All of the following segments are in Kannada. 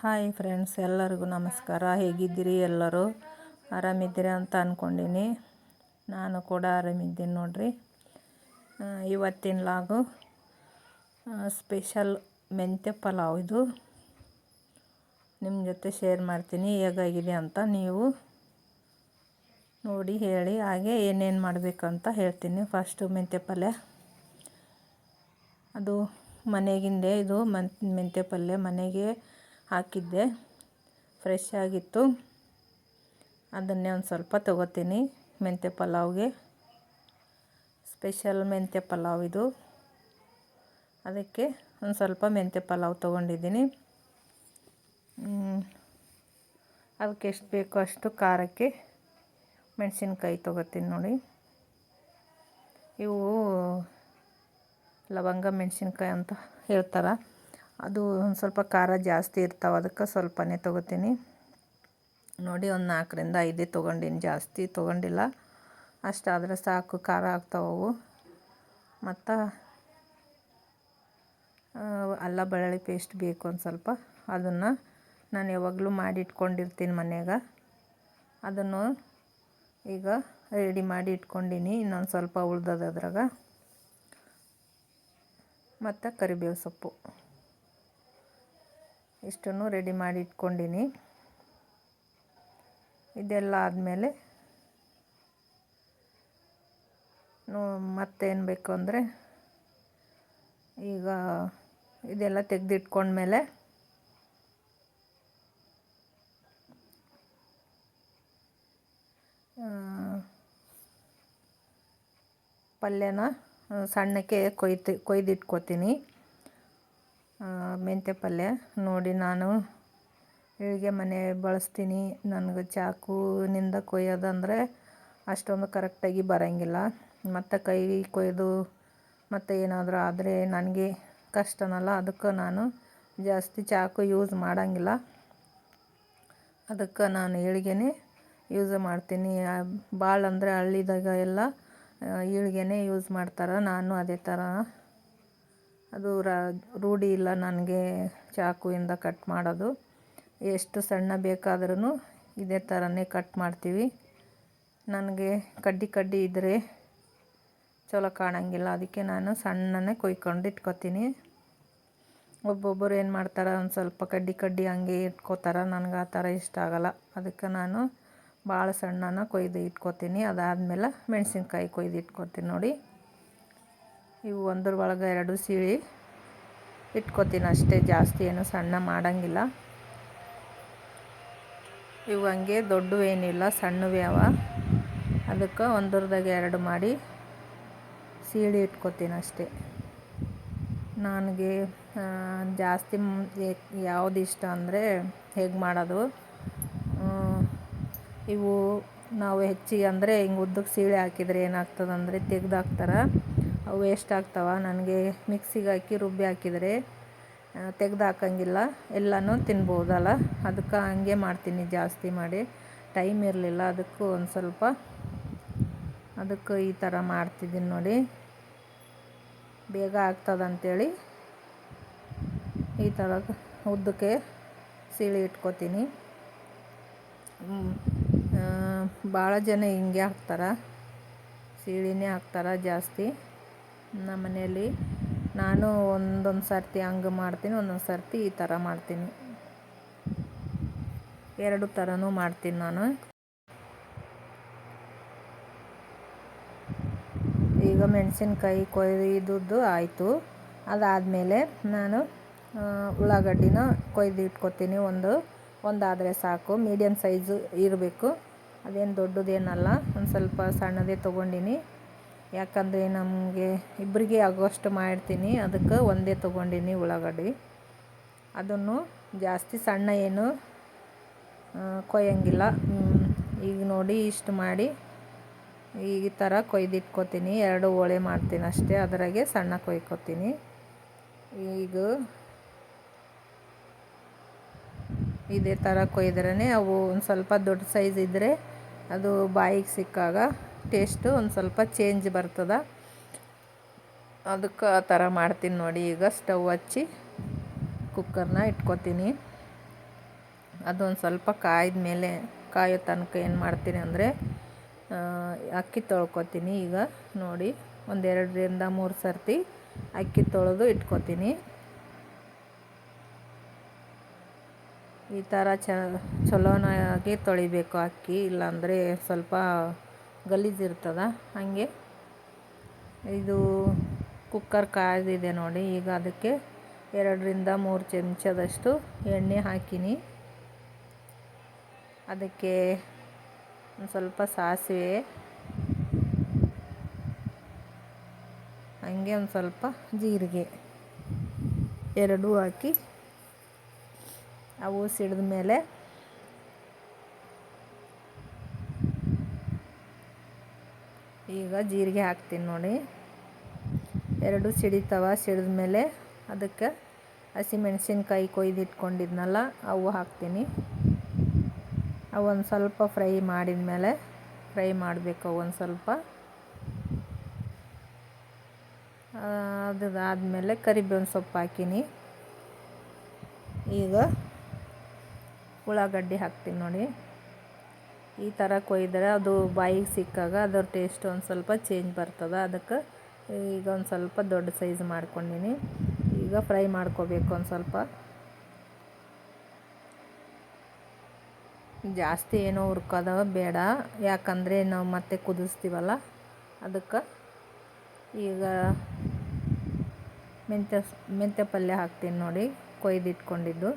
ಹಾಯ್ ಫ್ರೆಂಡ್ಸ್, ಎಲ್ಲರಿಗೂ ನಮಸ್ಕಾರ. ಹೇಗಿದ್ದೀರಿ ಎಲ್ಲರೂ? ಆರಾಮಿದ್ದೀರಿ ಅಂತ ಅಂದ್ಕೊಂಡಿನಿ ನಾನು ಕೂಡ ಆರಾಮಿದ್ದೀನಿ ನೋಡಿರಿ. ಇವತ್ತಿನ ಲಾಗು ಸ್ಪೆಷಲ್ ಮೆಂತ್ಯ ಪಲಾವ್ ಇದು. ನಿಮ್ಮ ಜೊತೆ ಶೇರ್ ಮಾಡ್ತೀನಿ ಹೇಗಾಗಿದೆ ಅಂತ ನೀವು ನೋಡಿ, ಹೇಳಿ. ಹಾಗೆ ಏನೇನು ಮಾಡಬೇಕಂತ ಹೇಳ್ತೀನಿ. ಫಸ್ಟು ಮೆಂತ್ಯ ಪಲ್ಯ. ಅದು ಮನೆಗಿಂದೆ ಇದು ಮನ್, ಮೆಂತ್ಯ ಪಲ್ಯ. ಮನೆಗೆ ಹಾಕಿದ್ದೆ. ಫ್ರೆಶ್ ಆಗಿತ್ತು. ಅದನ್ನೇ ಒಂದು ಸ್ವಲ್ಪ ತಗೋತೀನಿ. ಮೆಂತ್ಯ ಪಲಾವ್ಗೆ. ಸ್ಪೆಷಲ್ ಮೆಂತ್ಯ ಪಲಾವ್ ಇದು. ಅದಕ್ಕೆ ಒಂದು ಸ್ವಲ್ಪ ಮೆಂತ್ಯ ಪಲಾವ್ ತೊಗೊಂಡಿದ್ದೀನಿ. ಅದಕ್ಕೆ ಎಷ್ಟು ಬೇಕೋ ಅಷ್ಟು ಖಾರಕ್ಕೆ ಮೆಣಸಿನ್ಕಾಯಿ ತೊಗೋತೀನಿ ನೋಡಿ. ಇವು ಲವಂಗ, ಮೆಣಸಿನ್ಕಾಯಿ ಅಂತ ಹೇಳ್ತಾರೆ. ಅದು ಒಂದು ಸ್ವಲ್ಪ ಖಾರ ಜಾಸ್ತಿ ಇರ್ತಾವೆ, ಅದಕ್ಕೆ ಸ್ವಲ್ಪನೇ ತೊಗೋತೀನಿ. ನೋಡಿ ಒಂದು ನಾಲ್ಕರಿಂದ ಐದೇ ತೊಗೊಂಡಿನಿ, ಜಾಸ್ತಿ ತೊಗೊಂಡಿಲ್ಲ. ಅಷ್ಟಾದರೆ ಸಾಕು, ಖಾರ ಆಗ್ತಾವವು ಮತ್ತು ಅಲ್ಲ ಬೆಳ್ಳುಳ್ಳಿ ಪೇಸ್ಟ್ ಬೇಕು ಒಂದು ಸ್ವಲ್ಪ. ಅದನ್ನು ನಾನು ಯಾವಾಗಲೂ ಮಾಡಿ ಇಟ್ಕೊಂಡಿರ್ತೀನಿ ಮನೆಯಾಗ. ಅದನ್ನು ಈಗ ರೆಡಿ ಮಾಡಿ ಇಟ್ಕೊಂಡೀನಿ, ಇನ್ನೊಂದು ಸ್ವಲ್ಪ ಉಳ್ದದ ಅದ್ರಾಗ. ಮತ್ತು ಕರಿಬೇವು ಸೊಪ್ಪು. ಇಷ್ಟನ್ನು ರೆಡಿ ಮಾಡಿ ಇಟ್ಕೊಂಡಿನಿ. ಇದೆಲ್ಲ ಆದಮೇಲೆ ಮತ್ತೇನು ಬೇಕು ಅಂದರೆ ಈಗ ಇದೆಲ್ಲ ತೆಗೆದಿಟ್ಕೊಂಡ್ಮೇಲೆ ಪಲ್ಯನ ಸಣ್ಣಕ್ಕೆ ಕೊಯ್ದು ಕೊಯ್ದಿಟ್ಕೋತೀನಿ. ಮೆಂತ್ಯ ಪಲ್ಯ ನೋಡಿ ನಾನು ಇಳಿಗೆ ಮನೆ ಬಳಸ್ತೀನಿ. ನನಗೆ ಚಾಕುನಿಂದ ಕೊಯ್ಯೋದಂದರೆ ಅಷ್ಟೊಂದು ಕರೆಕ್ಟಾಗಿ ಬರೋಂಗಿಲ್ಲ. ಮತ್ತು ಕೈ ಕೊಯ್ದು ಮತ್ತು ಏನಾದರೂ ಆದರೆ ನನಗೆ ಕಷ್ಟನಲ್ಲ, ಅದಕ್ಕೆ ನಾನು ಜಾಸ್ತಿ ಚಾಕು ಯೂಸ್ ಮಾಡೋಂಗಿಲ್ಲ. ಅದಕ್ಕೆ ನಾನು ಈಳ್ಗೆನೇ ಯೂಸ್ ಮಾಡ್ತೀನಿ. ಭಾಳ ಅಂದರೆ ಹಳ್ಳಿದಾಗ ಎಲ್ಲ ಈಳ್ಗೆನೇ ಯೂಸ್ ಮಾಡ್ತಾರೆ. ನಾನು ಅದೇ ಥರ ಅದು ರೂಢಿ ಇಲ್ಲ ನನಗೆ ಚಾಕುವಿಂದ ಕಟ್ ಮಾಡೋದು. ಎಷ್ಟು ಸಣ್ಣ ಬೇಕಾದ್ರೂ ಇದೇ ಥರನೇ ಕಟ್ ಮಾಡ್ತೀವಿ. ನನಗೆ ಕಡ್ಡಿ ಕಡ್ಡಿ ಇದ್ದರೆ ಚಲೋ ಕಾಣಂಗಿಲ್ಲ. ಅದಕ್ಕೆ ನಾನು ಸಣ್ಣನೆ ಕೊಯ್ಕೊಂಡು ಇಟ್ಕೊತೀನಿ. ಒಬ್ಬೊಬ್ಬರು ಏನು ಮಾಡ್ತಾರೆ, ಒಂದು ಸ್ವಲ್ಪ ಕಡ್ಡಿ ಕಡ್ಡಿ ಹಂಗೆ ಇಟ್ಕೋತಾರೆ. ನನಗೆ ಆ ಥರ ಇಷ್ಟ ಆಗೋಲ್ಲ. ಅದಕ್ಕೆ ನಾನು ಭಾಳ ಸಣ್ಣನ ಕೊಯ್ದು ಇಟ್ಕೋತೀನಿ. ಅದಾದಮೇಲೆ ಮೆಣಸಿನ್ಕಾಯಿ ಕೊಯ್ದು ಇಟ್ಕೋತೀನಿ ನೋಡಿ. ಇವು ಒಂದ್ರ ಒಳಗೆ ಎರಡು ಸೀಳಿ ಇಟ್ಕೊತೀನಿ ಅಷ್ಟೇ, ಜಾಸ್ತಿ ಏನು ಸಣ್ಣ ಮಾಡೋಂಗಿಲ್ಲ. ಇವು ಹಂಗೆ ದೊಡ್ಡವೇನಿಲ್ಲ ಸಣ್ಣವೇ ಅವ. ಅದಕ್ಕೆ ಒಂದ್ರದಾಗ ಎರಡು ಮಾಡಿ ಸೀಳಿ ಇಟ್ಕೊತೀನಿ ಅಷ್ಟೇ. ನನಗೆ ಜಾಸ್ತಿ ಯಾವುದು ಇಷ್ಟ ಅಂದರೆ ಹೇಗೆ ಮಾಡೋದು? ಇವು ನಾವು ಹೆಚ್ಚಿಗೆ ಅಂದರೆ ಹಿಂಗೆ ಉದ್ದಕ್ಕೆ ಸೀಳೆ ಹಾಕಿದರೆ ಏನಾಗ್ತದೆ ಅಂದರೆ ತೆಗ್ದು ಅವು ವೇಸ್ಟ್ ಆಗ್ತಾವೆ. ನನಗೆ ಮಿಕ್ಸಿಗೆ ಹಾಕಿ ರುಬ್ಬಿ ಹಾಕಿದರೆ ತೆಗ್ದು ಹಾಕಂಗಿಲ್ಲ. ಎಲ್ಲನೂ ತಿನ್ಬೋದಲ್ಲ. ಅದಕ್ಕೆ ಹಂಗೆ ಮಾಡ್ತೀನಿ ಜಾಸ್ತಿ ಮಾಡಿ. ಟೈಮ್ ಇರಲಿಲ್ಲ, ಅದಕ್ಕೂ ಒಂದು ಸ್ವಲ್ಪ ಅದಕ್ಕೆ ಈ ಥರ ಮಾಡ್ತಿದ್ದೀನಿ ನೋಡಿ. ಬೇಗ ಆಗ್ತದಂತೇಳಿ ಈ ಥರ ಉದ್ದಕ್ಕೆ ಸೀಳಿ ಇಟ್ಕೊತೀನಿ. ಭಾಳ ಜನ ಹಿಂಗೆ ಹಾಕ್ತಾರೆ. ಸೀಳಿನೇ ಹಾಕ್ತಾರೆ ಜಾಸ್ತಿ. ನಮ್ಮ ಮನೆಯಲ್ಲಿ ನಾನು ಒಂದೊಂದು ಸರ್ತಿ ಹಂಗೆ ಮಾಡ್ತೀನಿ, ಒಂದೊಂದು ಸರ್ತಿ ಈ ಥರ ಮಾಡ್ತೀನಿ. ಎರಡು ಥರನೂ ಮಾಡ್ತೀನಿ ನಾನು. ಈಗ ಮೆಣಸಿನ್ಕಾಯಿ ಕೊಯ್ದಿದ್ದು ಆಯಿತು. ಅದಾದಮೇಲೆ ನಾನು ಉಳ್ಳಾಗಡ್ಡಿನ ಕೊಯ್ದು ಇಟ್ಕೊತೀನಿ ಒಂದು, ಒಂದಾದರೆ ಸಾಕು. ಮೀಡಿಯಮ್ ಸೈಜು ಇರಬೇಕು. ಅದೇನು ದೊಡ್ಡದೇನಲ್ಲ, ಒಂದು ಸ್ವಲ್ಪ ಸಣ್ಣದೇ ತೊಗೊಂಡಿನಿ. ಯಾಕಂದರೆ ನಮಗೆ ಇಬ್ಬರಿಗೆ ಆಗೋಷ್ಟು ಮಾಡ್ತೀನಿ ಅದಕ್ಕೆ ಒಂದೇ ತೊಗೊಂಡಿನಿ ಉಳ್ಳಾಗಡ್ಡಿ. ಅದನ್ನು ಜಾಸ್ತಿ ಸಣ್ಣ ಏನು ಕೊಯ್ಯಂಗಿಲ್ಲ. ಈಗ ನೋಡಿ ಇಷ್ಟು ಮಾಡಿ ಈ ಥರ ಕೊಯ್ದಿಟ್ಕೋತೀನಿ. ಎರಡು ಹೋಳೆ ಮಾಡ್ತೀನಿ ಅಷ್ಟೇ. ಅದರಾಗೆ ಸಣ್ಣ ಕೊಯ್ಕೋತೀನಿ. ಈಗ ಇದೇ ಥರ ಕೊಯ್ದ್ರೇ ಅವು ಒಂದು ಸ್ವಲ್ಪ ದೊಡ್ಡ ಸೈಜ್ ಇದ್ದರೆ ಅದು ಬಾಯಿಗೆ ಸಿಕ್ಕಾಗ ಟೇಸ್ಟು ಒಂದು ಸ್ವಲ್ಪ ಚೇಂಜ್ ಬರ್ತದೆ. ಅದಕ್ಕೆ ಆ ಥರ ಮಾಡ್ತೀನಿ ನೋಡಿ. ಈಗ ಸ್ಟವ್ ಹಚ್ಚಿ ಕುಕ್ಕರ್ನ ಇಟ್ಕೊತೀನಿ. ಅದೊಂದು ಸ್ವಲ್ಪ ಕಾಯ್ದ ಮೇಲೆ ಕಾಯೋ ತನಕ ಏನು ಮಾಡ್ತೀನಿ ಅಂದರೆ ಅಕ್ಕಿ ತೊಳ್ಕೊತೀನಿ. ಈಗ ನೋಡಿ, ಒಂದೆರಡರಿಂದ ಮೂರು ಸರ್ತಿ ಅಕ್ಕಿ ತೊಳೆದು ಇಟ್ಕೊತೀನಿ. ಈ ಥರ ಚ, ಚಲೋನಾಗಿ ತೊಳಿಬೇಕು ಅಕ್ಕಿ. ಇಲ್ಲಾಂದರೆ ಸ್ವಲ್ಪ ಗಲೀಜಿರ್ತದ? ಹಾಗೆ. ಇದು ಕುಕ್ಕರ್ ಕಾಯ್ದಿದೆ ನೋಡಿ, ಈಗ ಅದಕ್ಕೆ ಎರಡರಿಂದ ಮೂರು ಚಮಚದಷ್ಟು ಎಣ್ಣೆ ಹಾಕಿನಿ. ಅದಕ್ಕೆ ಒಂದು ಸ್ವಲ್ಪ ಸಾಸಿವೆ. ಹಂಗೆ ಒಂದು ಸ್ವಲ್ಪ ಜೀರಿಗೆ. ಎರಡೂ ಹಾಕಿ, ಅವು ಸಿಡಿದ ಮೇಲೆ ಈಗ ಜೀರಿಗೆ ಹಾಕ್ತೀನಿ ನೋಡಿ. ಎರಡು ಸಿಡಿತವ ಸಿಡಿದ ಮೇಲೆ ಅದಕ್ಕೆ ಹಸಿಮೆಣ್ಸಿನ್ಕಾಯಿ ಕೊಯ್ದಿಟ್ಕೊಂಡಿದ್ನಲ್ಲ ಅವು ಹಾಕ್ತೀನಿ. ಅವು ಒಂದು ಸ್ವಲ್ಪ ಫ್ರೈ ಮಾಡಿದ ಮೇಲೆ ಫ್ರೈ ಮಾಡಬೇಕು ಒಂದು ಸ್ವಲ್ಪ. ಅದಾದಮೇಲೆ ಕರಿಬೇವಿನ ಸೊಪ್ಪು ಹಾಕೀನಿ. ಈಗ ಉಳ್ಳಾಗಡ್ಡಿ ಹಾಕ್ತೀನಿ ನೋಡಿ. ಈ ಥರ ಕೊಯ್ದರೆ ಅದು ಬಾಯಿಗೆ ಸಿಕ್ಕಾಗ ಅದರ ಟೇಸ್ಟ್ ಒಂದು ಸ್ವಲ್ಪ ಚೇಂಜ್ ಬರ್ತದೆ. ಅದಕ್ಕೆ ಈಗ ಒಂದು ಸ್ವಲ್ಪ ದೊಡ್ಡ ಸೈಜ್ ಮಾಡ್ಕೊಂಡಿನಿ. ಈಗ ಫ್ರೈ ಮಾಡ್ಕೋಬೇಕು ಒಂದು ಸ್ವಲ್ಪ. ಜಾಸ್ತಿ ಏನೋ ಹುರ್ಕೋದ ಬೇಡ. ಯಾಕಂದರೆ ನಾವು ಮತ್ತೆ ಕುದಿಸ್ತೀವಲ್ಲ? ಅದಕ್ಕೆ ಈಗ ಮೆಂತ್ಯ ಮೆಂತ್ಯ ಪಲ್ಯ ಹಾಕ್ತೀನಿ ನೋಡಿ. ಕೊಯ್ದಿಟ್ಕೊಂಡಿದ್ದು.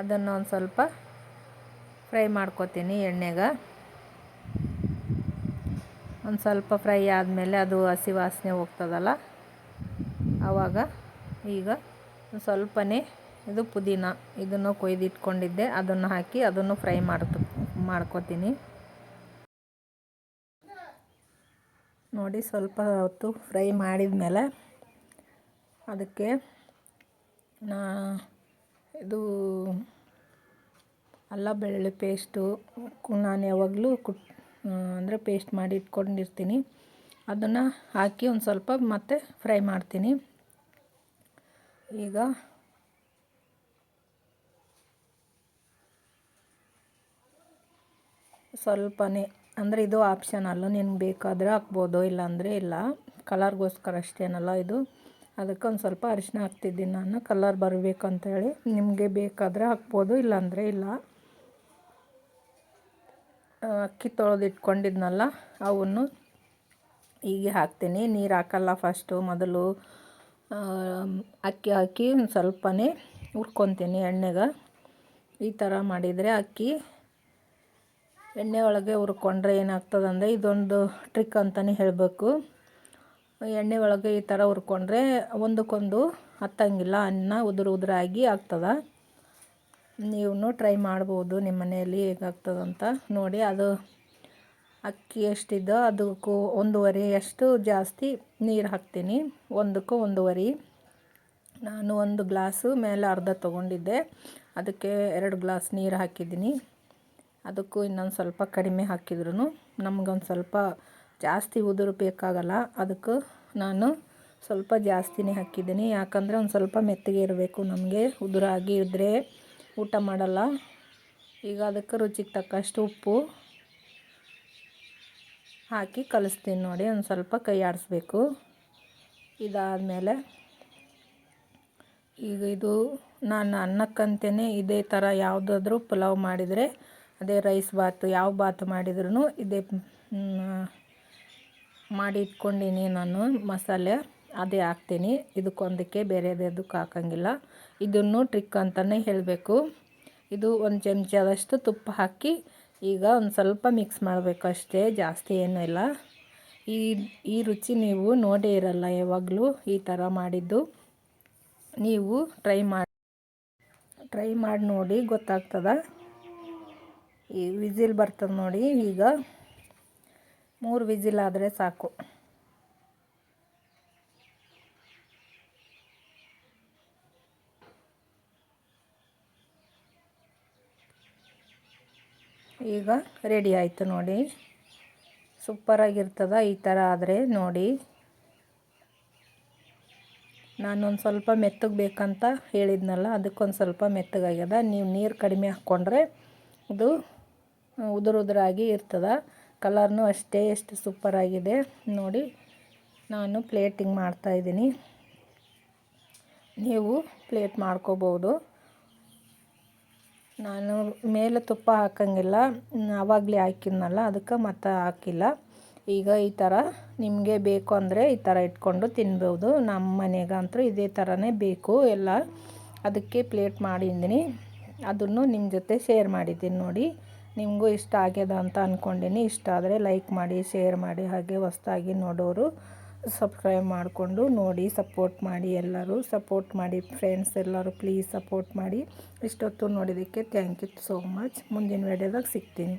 ಅದನ್ನು ಒಂದು ಸ್ವಲ್ಪ ಫ್ರೈ ಮಾಡ್ಕೊತೀನಿ ಎಣ್ಣೆಗೆ. ಒಂದು ಸ್ವಲ್ಪ ಫ್ರೈ ಆದಮೇಲೆ ಅದು ಹಸಿ ವಾಸನೆ ಹೋಗ್ತದಲ್ಲ? ಆವಾಗ ಈಗ ಸ್ವಲ್ಪನೇ ಇದು ಪುದೀನ ಇದನ್ನು ಕೊಯ್ದಿಟ್ಕೊಂಡಿದ್ದೆ. ಅದನ್ನು ಹಾಕಿ ಅದನ್ನು ಫ್ರೈ ಮಾಡ್ತು, ಮಾಡ್ಕೊತೀನಿ. ನೋಡಿ ಸ್ವಲ್ಪ ಹೊತ್ತು ಫ್ರೈ ಮಾಡಿದ ಮೇಲೆ ಅದಕ್ಕೆ ನಾ ಇದು ಅಲ್ಲ ಬೆಳ್ಳುಳ್ಳಿ ಪೇಸ್ಟು ನಾನು ಯಾವಾಗಲೂ ಕುಟ್ ಅಂದರೆ ಪೇಸ್ಟ್ ಮಾಡಿ ಇಟ್ಕೊಂಡಿರ್ತೀನಿ. ಅದನ್ನು ಹಾಕಿ ಒಂದು ಸ್ವಲ್ಪ ಮತ್ತೆ ಫ್ರೈ ಮಾಡ್ತೀನಿ. ಈಗ ಸ್ವಲ್ಪನೇ, ಅಂದರೆ ಇದು ಆಪ್ಷನ್ ಅಲ್ಲ ನಿನಗೆ ಬೇಕಾದರೆ ಹಾಕ್ಬೋದು, ಇಲ್ಲಾಂದರೆ ಇಲ್ಲ. ಕಲರ್ಗೋಸ್ಕರ ಅಷ್ಟೇನಲ್ಲ ಇದು. ಅದಕ್ಕೆ ಒಂದು ಸ್ವಲ್ಪ ಅರಿಶಿನ ಹಾಕ್ತಿದ್ದೀನಿ ನಾನು. ಕಲರ್ ಬರಬೇಕು ಅಂತೇಳಿ ನಿಮಗೆ ಬೇಕಾದರೆ ಹಾಕ್ಬೋದು, ಇಲ್ಲಾಂದರೆ ಇಲ್ಲ. ಅಕ್ಕಿ ತೊಳೆದು ಇಟ್ಕೊಂಡಿದ್ನಲ್ಲ ಅವನ್ನು ಹೀಗೆ ಹಾಕ್ತೀನಿ. ನೀರು ಹಾಕಲ್ಲ ಫಸ್ಟು ಮೊದಲು ಅಕ್ಕಿ ಹಾಕಿ ಒಂದು ಸ್ವಲ್ಪನೇ ಹುರ್ಕೊತೀನಿ ಎಣ್ಣೆಗೆ. ಈ ಥರ ಮಾಡಿದರೆ ಅಕ್ಕಿ ಎಣ್ಣೆ ಒಳಗೆ ಹುರ್ಕೊಂಡ್ರೆ ಏನಾಗ್ತದಂದರೆ ಇದೊಂದು ಟ್ರಿಕ್ ಅಂತಲೇ ಹೇಳಬೇಕು. ಎಣ್ಣೆ ಒಳಗೆ ಈ ಥರ ಹುರ್ಕೊಂಡ್ರೆ ಒಂದಕ್ಕೊಂದು ಹತ್ತಂಗಿಲ್ಲ, ಅನ್ನ ಉದುರು ಉದುರಾಗಿ ಆಗ್ತದೆ. ನೀವು ಟ್ರೈ ಮಾಡ್ಬೋದು, ನಿಮ್ಮ ಮನೆಯಲ್ಲಿ ಹೇಗಾಗ್ತದಂತ ನೋಡಿ. ಅದು ಅಕ್ಕಿ ಎಷ್ಟಿದ್ದೋ ಅದಕ್ಕೂ ಒಂದೂವರೆ ಅಷ್ಟು ಜಾಸ್ತಿ ನೀರು ಹಾಕ್ತೀನಿ. ಒಂದಕ್ಕೂ ಒಂದೂವರೆ. ನಾನು ಒಂದು ಗ್ಲಾಸು ಮೇಲೆ ಅರ್ಧ ತೊಗೊಂಡಿದ್ದೆ. ಅದಕ್ಕೆ ಎರಡು ಗ್ಲಾಸ್ ನೀರು ಹಾಕಿದ್ದೀನಿ. ಅದಕ್ಕೂ ಇನ್ನೊಂದು ಸ್ವಲ್ಪ ಕಡಿಮೆ ಹಾಕಿದ್ರು ನಮಗೊಂದು ಸ್ವಲ್ಪ ಜಾಸ್ತಿ ಉದುರು ಬೇಕಾಗಲ್ಲ. ಅದಕ್ಕೆ ನಾನು ಸ್ವಲ್ಪ ಜಾಸ್ತಿನೇ ಹಾಕಿದ್ದೀನಿ. ಯಾಕಂದರೆ ಒಂದು ಸ್ವಲ್ಪ ಮೆತ್ತಗೆ ಇರಬೇಕು. ನಮಗೆ ಉದುರಾಗಿ ಇದ್ದರೆ ಊಟ ಮಾಡಲ್ಲ. ಈಗ ಅದಕ್ಕೆ ರುಚಿಗೆ ತಕ್ಕಷ್ಟು ಉಪ್ಪು ಹಾಕಿ ಕಲಿಸ್ತೀನಿ ನೋಡಿ. ಒಂದು ಸ್ವಲ್ಪ ಕೈ ಆಡಿಸ್ಬೇಕು. ಇದಾದಮೇಲೆ ಈಗ ಇದು ನಾನು ಅನ್ನಕ್ಕಂತೇ ಇದೇ ಥರ ಯಾವುದಾದ್ರೂ ಪಲಾವ್ ಮಾಡಿದರೆ, ಅದೇ ರೈಸ್ ಬಾತು, ಯಾವ ಬಾತು ಮಾಡಿದ್ರೂ ಇದೇ ಮಾಡಿ ಇಟ್ಕೊಂಡೀನಿ ನಾನು ಮಸಾಲೆ, ಅದೇ ಹಾಕ್ತೀನಿ. ಇದಕ್ಕೊಂದಕ್ಕೆ ಬೇರೆದಕ್ಕೆ ಹಾಕೋಂಗಿಲ್ಲ. ಇದನ್ನು ಟ್ರಿಕ್ ಅಂತಲೇ ಹೇಳಬೇಕು. ಇದು ಒಂದು ಚಮಚದಷ್ಟು ತುಪ್ಪ ಹಾಕಿ ಈಗ ಒಂದು ಸ್ವಲ್ಪ ಮಿಕ್ಸ್ ಮಾಡಬೇಕು ಅಷ್ಟೇ, ಜಾಸ್ತಿ ಏನೂ ಇಲ್ಲ. ಈ ಈ ರುಚಿ ನೀವು ನೋಡೇ ಇರಲ್ಲ ಯಾವಾಗಲೂ ಈ ಥರ ಮಾಡಿದ್ದು. ನೀವು ಟ್ರೈ ಮಾಡಿ ಟ್ರೈ ಮಾಡಿ ನೋಡಿ ಗೊತ್ತಾಗ್ತದ? ಈ ವಿಸಿಲ್ ಬರ್ತದೆ ನೋಡಿ ಈಗ. ಮೂರು ವಿಜಿಲ್ ಆದರೆ ಸಾಕು. ಈಗ ರೆಡಿ ಆಯಿತು ನೋಡಿ. ಸೂಪರಾಗಿರ್ತದ ಈ ಥರ ಆದರೆ ನೋಡಿ. ನಾನೊಂದು ಸ್ವಲ್ಪ ಮೆತ್ತಗೆ ಬೇಕಂತ ಹೇಳಿದ್ನಲ್ಲ, ಅದಕ್ಕೊಂದು ಸ್ವಲ್ಪ ಮೆತ್ತಗಾಗ್ಯದ. ನೀವು ನೀರು ಕಡಿಮೆ ಹಾಕ್ಕೊಂಡ್ರೆ ಇದು ಉದುರು ಉದುರಾಗಿ ಇರ್ತದೆ. ಕಲರ್ನೂ ಅಷ್ಟೇ ಎಷ್ಟು ಸೂಪರಾಗಿದೆ ನೋಡಿ, ನಾನು ಪ್ಲೇಟಿಂಗ್ ಮಾಡ್ತಾಯಿದ್ದೀನಿ ನೀವು ಪ್ಲೇಟ್ ಮಾಡ್ಕೋಬೋದು. ನಾನು ಮೇಲೆ ತುಪ್ಪ ಹಾಕೋಂಗಿಲ್ಲ. ಆವಾಗಲೇ ಹಾಕಿದ್ನಲ್ಲ, ಅದಕ್ಕೆ ಮತ್ತೆ ಹಾಕಿಲ್ಲ. ಈಗ ಈ ಥರ ನಿಮಗೆ ಬೇಕು ಅಂದರೆ ಈ ಥರ ಇಟ್ಕೊಂಡು ತಿನ್ಬೋದು. ನಮ್ಮ ಮನೆಗಂತೂ ಇದೇ ಥರನೇ ಬೇಕು ಎಲ್ಲ. ಅದಕ್ಕೆ ಪ್ಲೇಟ್ ಮಾಡಿದ್ದೀನಿ ಅದನ್ನು ನಿಮ್ಮ ಜೊತೆ ಶೇರ್ ಮಾಡಿದ್ದೀನಿ ನೋಡಿ. ನಿಮಗೂ ಇಷ್ಟ ಆಗ್ಯದ ಅಂತ ಅಂದ್ಕೊಂಡೀನಿ ಇಷ್ಟ ಆದರೆ ಲೈಕ್ ಮಾಡಿ ಶೇರ್ ಮಾಡಿ, ಹಾಗೆ ಹೊಸ್ದಾಗಿ ನೋಡೋರು ಸಬ್ಸ್ಕ್ರೈಬ್ ಮಾಡಿಕೊಂಡು ನೋಡಿ ಸಪೋರ್ಟ್ ಮಾಡಿ ಎಲ್ಲರೂ. ಸಪೋರ್ಟ್ ಮಾಡಿ ಫ್ರೆಂಡ್ಸ್ ಎಲ್ಲರೂ ಪ್ಲೀಸ್ ಸಪೋರ್ಟ್ ಮಾಡಿ. ಇಷ್ಟೊತ್ತು ನೋಡಿದ್ದಕ್ಕೆ ಥ್ಯಾಂಕ್ ಯು ಸೋ ಮಚ್ ಮುಂದಿನ ವೀಡಿಯೋದಾಗ ಸಿಗ್ತೀನಿ.